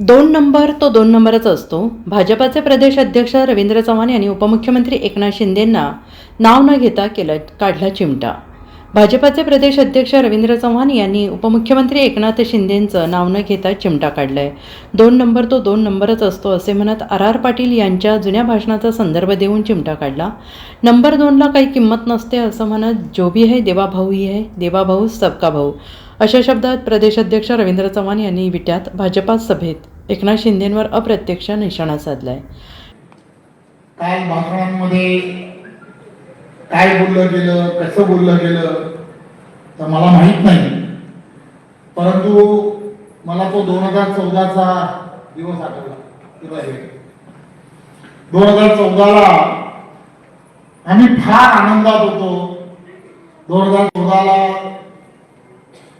दोन नंबर तो दोन नंबरच असतो. भाजपाचे प्रदेश अध्यक्ष रवींद्र चव्हाण यांनी उपमुख्यमंत्री एकनाथ शिंदेंना नाव न घेता केलं काढला चिमटा. भाजपाचे प्रदेश अध्यक्ष रवींद्र चव्हाण यांनी उपमुख्यमंत्री एकनाथ शिंदेंचं नाव न घेता चिमटा काढलाय. दोन नंबर तो दोन नंबरच असतो असे म्हणत आर आर पाटील यांच्या जुन्या भाषणाचा संदर्भ देऊन चिमटा काढला. नंबर दोनला काही किंमत नसते असं म्हणत जो भी है देवा भाऊ ही है देवा भाऊ सबका भाऊ. अशा शब्दात प्रदेशाध्यक्ष रवींद्र चव्हाण यांनी विट्यात भाजपा सभेत एकनाथ शिंदेंवर अप्रत्यक्ष निशाणा साधलाय. काल भाषणांमध्ये काय बोललं गेलं कसं बोललं गेलं तर मला माहीत नाही. परंतु मला तो दोन हजार चौदाचा दिवस आठवला. दोन हजार चौदाला आम्ही फार आनंदात होतो. दोन हजार चौदाला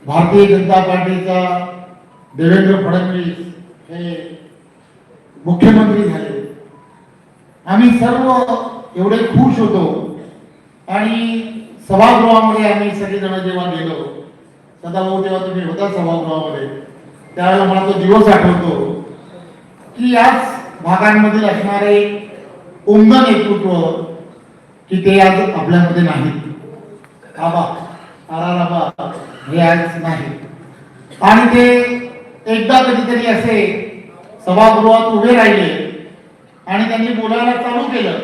भारतीय जनता पार्टीचा देवेंद्र फडणवीस हे मुख्यमंत्री झाले. आम्ही सर्व एवढे खुश होतो आणि सभागृहामध्ये आम्ही सगळेजण जेव्हा गेलो सदाभाऊ तेव्हा तुम्ही होता सभागृहामध्ये त्यावेळेला मला तो दिवस आठवतो की याच भागांमधील असणारे उमद नेतृत्व की ते आज आपल्यामध्ये नाहीत. आबा आरा लिहायच नाही. आणि ते एकदा कधीतरी असे सभागृहात उभे राहिले आणि त्यांनी बोलायला चालू केलं.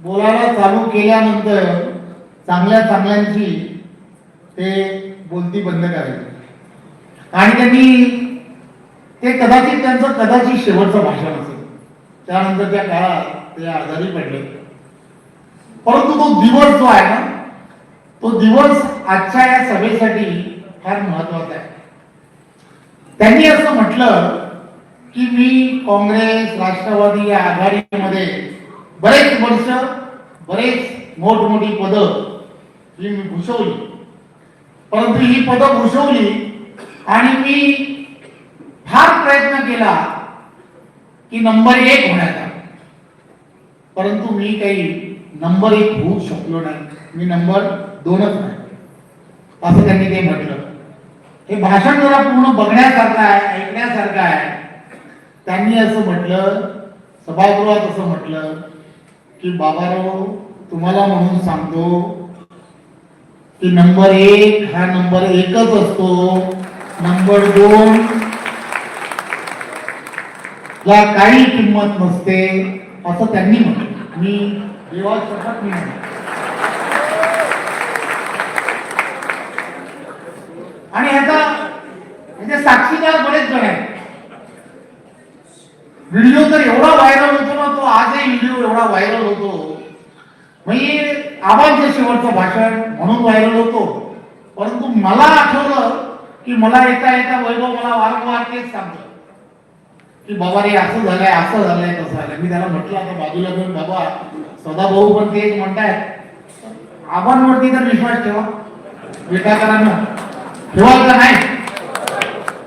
बोलायला चालू केल्यानंतर चांगल्या चांगल्यांची ते बोलती बंद करायचे. आणि त्यांनी ते कदाचित त्यांचं कदाचित शेवटचं भाषण असेल. त्यानंतरच्या काळात ते आजारी पडले. परंतु तो दिवस जो आहे ना तो दिवस आजच्या या सभेसाठी फार महत्त्वाचा आहे. त्यांनी असं म्हटलं की मी काँग्रेस राष्ट्रवादी या आघाडीमध्ये बरेच वर्ष बरेच मोठमोठी पदं ही मी भूषवली. परंतु ही पदं भूषवली आणि मी फार प्रयत्न केला की नंबर एक होण्याचा. परंतु मी काही नंबर एक होऊ शकलो नाही. मी नंबर दोनच असं त्यांनी ते म्हटलं. हे भाषण जरा पूर्ण बघण्यासारखं आहे ऐकण्यासारखं आहे. त्यांनी असं म्हटलं सभागृहात असं म्हटलं की बाबाराव तुम्हाला म्हणून सांगतो की नंबर एक हा नंबर एकच असतो. नंबर दोन ला काही किंमत नसते असं त्यांनी म्हटलं. मी देवा शपथ मी म्हणतो. आणि ह्याचा म्हणजे साक्षीदार बरेच जण आहेत. व्हिडिओ तर एवढा व्हायरल होतो ना तो आजही व्हिडिओ एवढा व्हायरल होतो. म्हणजे आबांचं शेवटचं भाषण म्हणून व्हायरल होतो. परंतु मला आठवलं की मला येता येता वैभव मला वारंवार तेच सांगतो. की बाबा रे असं झालंय असं झालंय तसं झालंय. मी त्याला म्हटलं आता बाजूला घेऊन बाबा सदाभाऊ पण तेच म्हणतायत. आबांवरती तर विश्वास ठेवा. विटाकरांना ठेवायचा नाही.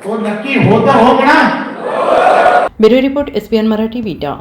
तो नक्की होतं हो म्हणा bureau report S P N Marathi Vita.